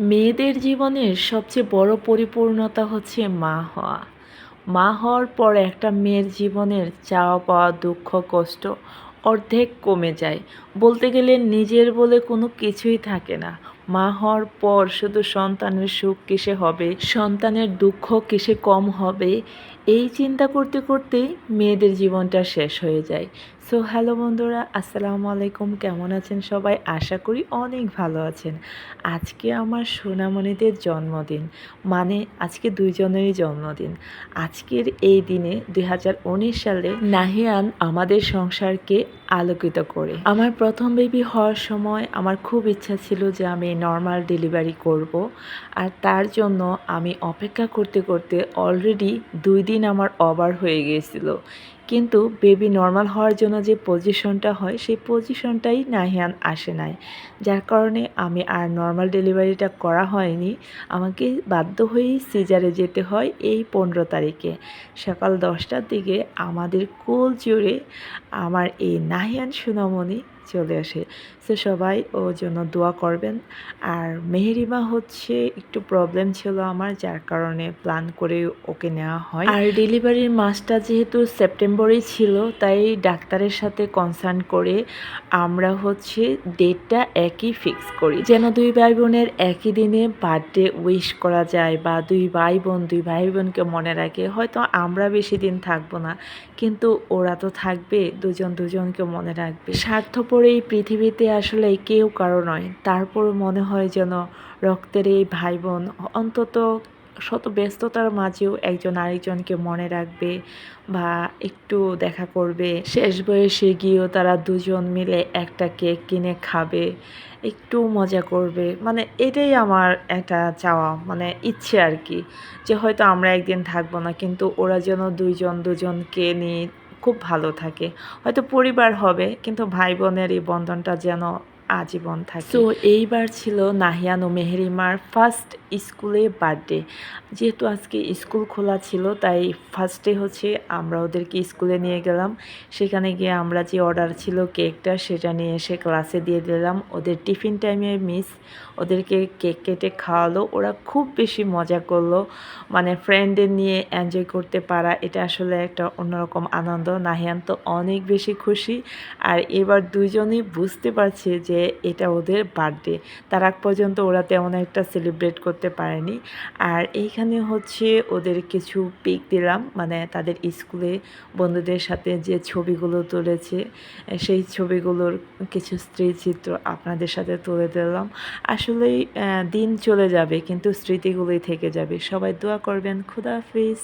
মেয়েদের জীবনের সবচেয়ে বড় পরিপূর্ণতা হচ্ছে মা হওয়া। মা হওয়ার পর একটা মেয়ের জীবনের চাওয়া পাওয়া দুঃখ, কষ্ট অর্ধেক কমে যায়। বলতে গেলে নিজের বলে কোনো কিছুই থাকে না। মা হওয়ার পর শুধু সন্তানের সুখ কিসে হবে? সন্তানের দুঃখ কিসে কম হবে? এই চিন্তা করতে করতেই মেয়েদের জীবনটা শেষ হয়ে যায়। সো হ্যালো বন্ধুরা, আসসালামু আলাইকুম। কেমন আছেন সবাই? আশা করি অনেক ভালো আছেন। আজকে আমার সোনামণিদের জন্মদিন মানে আজকে দুইজনেরই জন্মদিন। আজকের এই দিনে দু হাজার উনিশ সালে নাহিয়ান আমাদের সংসারকে আলোকিত করে। আমার প্রথম বেবি হওয়ার সময় আমার খুব ইচ্ছা ছিল যে আমি নর্মাল ডেলিভারি করব। আর তার জন্য আমি অপেক্ষা করতে করতে অলরেডি দুই দিন আমার ওভার হয়ে গিয়েছিল। কিন্তু বেবি নর্মাল হওয়ার জন্য যে পজিশনটা হয়, সেই পজিশনটাই নাহিয়ান আসে নাই। যার কারণে আমি আর নর্মাল ডেলিভারিটা করা হয়নি। আমাকে বাধ্য হয়েই সিজারে যেতে হয় এই পনেরো তারিখে। সকাল দশটার দিকে আমাদের কোল জুড়ে আমার এই নাহিয়ান সুনামণি চলে আসে। সো সবাই ওর জন্য দোয়া করবেন। আর মেহেরিমা হচ্ছে একটু প্রবলেম ছিল আমার, যার কারণে প্ল্যান করে ওকে নেওয়া হয়। আর ডেলিভারির মাসটা যেহেতু সেপ্টেম্বরেই ছিল, তাই ডাক্তারের সাথে কনসার্ন করে আমরা হচ্ছে ডেটটা একই ফিক্স করি। যেন দুই ভাই বোনের একই দিনে বার্থডে উইশ করা যায় বা দুই ভাই বোন দুই ভাই বোনকে মনে রাখে, হয়তো আমরা বেশি দিন থাকব না, কিন্তু ওরা তো থাকবে, দুজন দুজনকে মনে রাখবে। স্বার্থপর এই পৃথিবীতে আসলে কেউ কারও নয় তারপর মনে হয় যেন রক্তের এই ভাই বোন অন্তত শত ব্যস্ততার মাঝেও একজন আরেকজনকে মনে রাখবে বা একটু দেখা করবে। শেষ বয়সে গিয়েও তারা দুজন মিলে একটা কেক কিনে খাবে, একটু মজা করবে। মানে এটাই আমার একটা চাওয়া মানে ইচ্ছে আর কি যে হয়তো আমরা একদিন থাকব না, কিন্তু ওরা যেন দুইজন দুজনকে নিয়ে খুব ভালো থাকে। হয়তো পরিবার হবে, কিন্তু ভাই বোনের এই বন্ধনটা যেন আজীবন থাকে। তো এইবার ছিল নাহিয়ান ও মেহেরিমার ফার্স্ট স্কুলে বার্থডে যেহেতু আজকে স্কুল খোলা ছিল, তাই ফার্স্টে হচ্ছে আমরা ওদেরকে স্কুলে নিয়ে গেলাম। সেখানে গিয়ে আমরা যে অর্ডার ছিল কেকটা সেটা নিয়ে এসে ক্লাসে দিয়ে দিলাম। ওদের টিফিন টাইমে মিস ওদেরকে কেক কেটে খাওয়ালো। ওরা খুব বেশি মজা করল। মানে ফ্রেন্ডদের নিয়ে এনজয় করতে পারা, এটা আসলে একটা অন্যরকম আনন্দ। নাহিয়ান তো অনেক বেশি খুশি। আর এবার দুজনেই বুঝতে পারছে যে এটা ওদের বার্থডে তার আগ পর্যন্ত ওরা তেমন একটা সেলিব্রেট করতে পারেনি। আর এইখানে হচ্ছে ওদের কিছু পিক দিলাম মানে তাদের স্কুলে বন্ধুদের সাথে যে ছবিগুলো তুলেছে সেই ছবিগুলোর কিছু স্মৃতিচিত্র আপনাদের সাথে তুলে দিলাম আসলেই দিন চলে যাবে, কিন্তু স্মৃতিগুলোই থেকে যাবে। সবাই দোয়া করবেন। খুদাহাফিজ